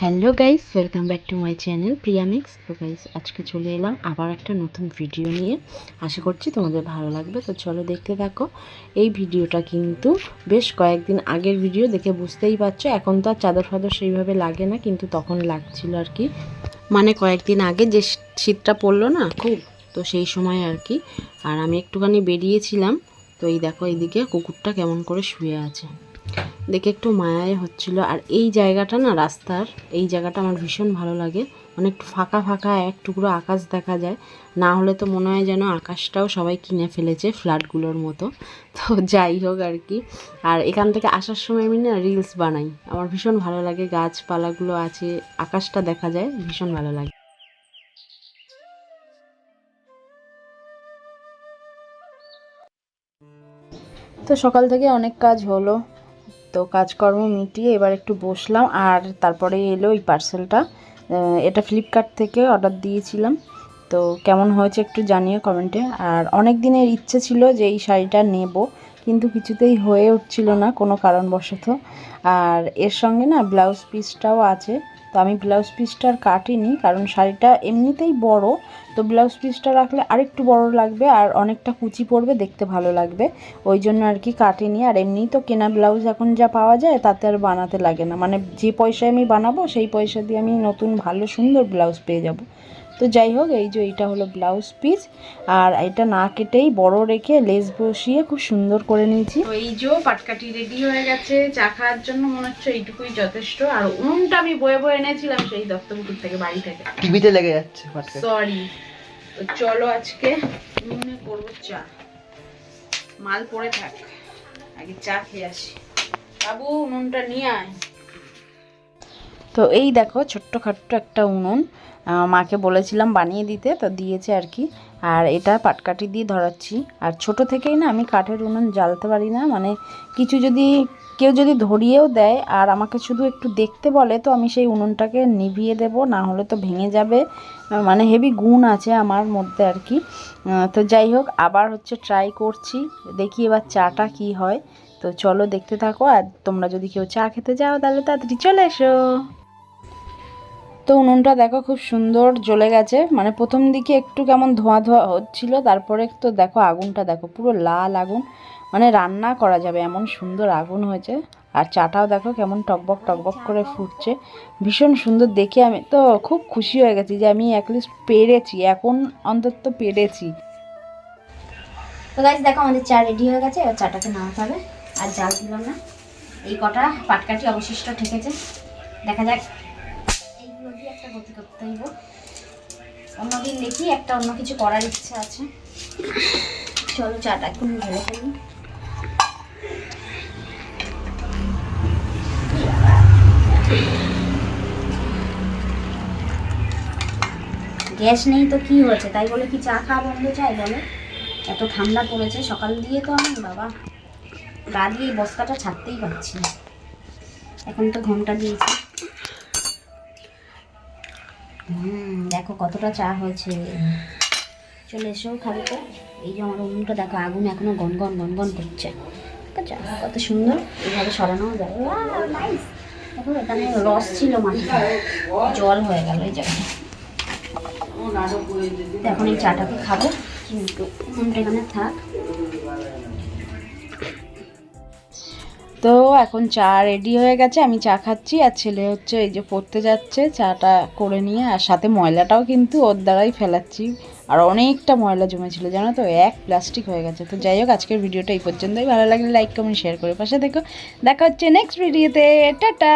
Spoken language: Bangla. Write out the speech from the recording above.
Hello guys welcome back to my channel Priyamix তো গাইস আজকে চলে এলাম আবার একটা নতুন ভিডিও নিয়ে। আশা করছি তোমাদের ভালো লাগবে। তো চলো দেখতে থাকো। এই ভিডিওটা কিন্তু বেশ কয়েকদিন আগের ভিডিও দেখে বুঝতেই পারছ। এখন তো আর চাদর ফাদর সেইভাবে লাগে না, কিন্তু তখন লাগছিল আর কি। মানে কয়েকদিন আগে যে শীতটা পড়ল না খুব, তো সেই সময় আর কি। আর আমি একটুখানি বেরিয়েছিলাম। তো এই দেখো, এইদিকে কুকুরটা কেমন করে শুয়ে আছে। দেখে একটু মায়াই হচ্ছিল। আর এই জায়গাটা না রাস্তার, এই জায়গাটা আমার ভীষণ ভালো লাগে। মানে একটু ফাঁকা ফাঁকা, এক টুকরো আকাশ দেখা যায়। না হলে তো মনে হয় যেন আকাশটাও সবাই কিনে ফেলেছে ফ্ল্যাটগুলোর মতো। তো যাই হোক আর কি। আর এখান থেকে আসার সময় আমি না রিলস বানাই। আমার ভীষণ ভালো লাগে, গাছপালাগুলো আছে, আকাশটা দেখা যায়, ভীষণ ভালো লাগে। তো সকাল থেকে অনেক কাজ হলো। তো কাজকর্ম মিটিয়ে এবার একটু বসলাম আর তারপরে এলো এই পার্সেলটা এটা ফ্লিপকার্ট থেকে অর্ডার দিয়েছিলাম। তো কেমন হয়েছে একটু জানিও কমেন্টে আর অনেক দিনের ইচ্ছে ছিল যে এই শাড়িটা নেব। কিন্তু কিছুতেই হয়ে উঠছিল না কোনো কারণবশত। আর এর সঙ্গে না ব্লাউজ পিসটাও আছে। তো আমি ব্লাউজ পিসটা আর কাটিনি কারণ শাড়িটা এমনিতেই বড়। তো ব্লাউজ পিসটা রাখলে আরেকটু বড় লাগবে আর অনেকটা কুচি পড়বে, দেখতে ভালো লাগবে। ওই জন্য আর কি কাটিনি। আর এমনিই তো কেনা ব্লাউজ এখন যা পাওয়া যায় তাতে আর বানাতে লাগে না। মানে যে পয়সায় আমি বানাবো সেই পয়সা দিয়ে আমি নতুন ভালো সুন্দর ব্লাউজ পেয়ে যাব। তো যাই হোক এই যে এইটা হলো ব্লাউজ পিস আর এটা না কেটেই বড় রেখে লেস বসিয়ে খুব সুন্দর করে নিয়েছি। তো এই যে পাটকাটি রেডি হয়ে গেছে চা খাওয়ার জন্য মনে হচ্ছে এইটুকুই যথেষ্ট। আর উনুনটা আমি বয়ে বয়ে এনেছিলাম সেই দত্তপুকুর থেকে বাড়ি থেকে। টিভিতে লেগে যাচ্ছে সরি তো চলো আজকে উনুনে করব চা। মাল পড়ে থাক। আগে চা খেয়ে আসি। বাবু উনুনটা নিয়ে আয়। তো এই দেখো ছোট্টখাট্ট একটা উনুন মাকে বলেছিলাম বানিয়ে দিতে, তো দিয়েছে আর কি। আর এটা পাটকাঠি দিয়ে ধরাচ্ছি। আর ছোট থেকেই না আমি কাঠের উনুন জ্বালতে পারি না মানে কিছু যদি, কেউ যদি ধরিয়েও দেয় আর আমাকে শুধু একটু দেখতে বলে, তো আমি সেই উনুনটাকে নিভিয়ে দেব, না হলে তো ভেঙে যাবে। মানে হেভি গুণ আছে আমার মধ্যে আর কি। তো যাই হোক, আবার হচ্ছে ট্রাই করছি, দেখি এবার চাটা কি হয়। তো চলো দেখতে থাকো, আর তোমরা যদি কেউ চা খেতে যাও, তাহলে তাড়াতাড়ি চলে এসো। তো উনুনটা দেখো খুব সুন্দর জ্বলে গেছে। মানে প্রথম দিকে একটু কেমন ধোঁয়া ধোঁয়া হচ্ছিল, তারপরে তো দেখো আগুনটা দেখো, পুরো লাল আগুন। মানে রান্না করা যাবে, এমন সুন্দর আগুন হয়েছে। আর চাটাও দেখো কেমন টকবক টকবক করে ফুটছে। ভীষণ সুন্দর দেখে আমি তো খুব খুশি হয়ে গেছি যে আমি অ্যাটলিস্ট পেরেছি, এখন অন্তত পেরেছি। তো গাইজ দেখো আমাদের চা রেডি হয়ে গেছে, এবার চাটাকে নামাতে হবে। আর জাল দিলাম না। এই কটা পাটকাঠি অবশিষ্ট ঠেকেছে। দেখা যাক গতি করতে হইব। অন্যদিন দেখি, একটা অন্য কিছু করার ইচ্ছা আছে। চলো চাটা এখন ঢেলে ফেলি। গ্যাস নেই তো কি হয়েছে? তাই বলে কি চা খাওয়া বন্ধ চাই বলো? এত ঠান্ডা পড়েছে, সকাল দিয়ে তো আমি বাবা। গা দিয়ে বস্তাটা ছাড়তেই পারছি এখন তো ঘণ্টা দিয়েছি। দেখো কতটা চা হয়েছে। চলে এসো খাবে তো এই যে আমার উনুনটা দেখো আগুন এখনও গনগন গনগন করছে। ঠিক আছে? কত সুন্দর। এইভাবে সরানো যায়। নাইস দেখো, এখানে রস ছিল মাটিতে জল হয়ে গেল, এই জায়গায় এখন এই চাটাকে খাব। কিন্তু উনুনটা এখানে থাক। তো এখন চা রেডি হয়ে গেছে, আমি চা খাচ্ছি আর ছেলে হচ্ছে এই যে পড়তে যাচ্ছে, চাটা করে নিয়ে আর সাথে ময়লাটাও কিন্তু ওর দ্বারাই ফেলাচ্ছি। আর অনেকটা ময়লা জমেছিল, জানো তো? এক প্লাস্টিক হয়ে গেছে। তো যাই হোক, আজকের ভিডিওটা এই পর্যন্তই। ভালো লাগলে লাইক কমেন্ট শেয়ার করে পাশে দেখো দেখা হচ্ছে নেক্সট ভিডিওতে টাটা!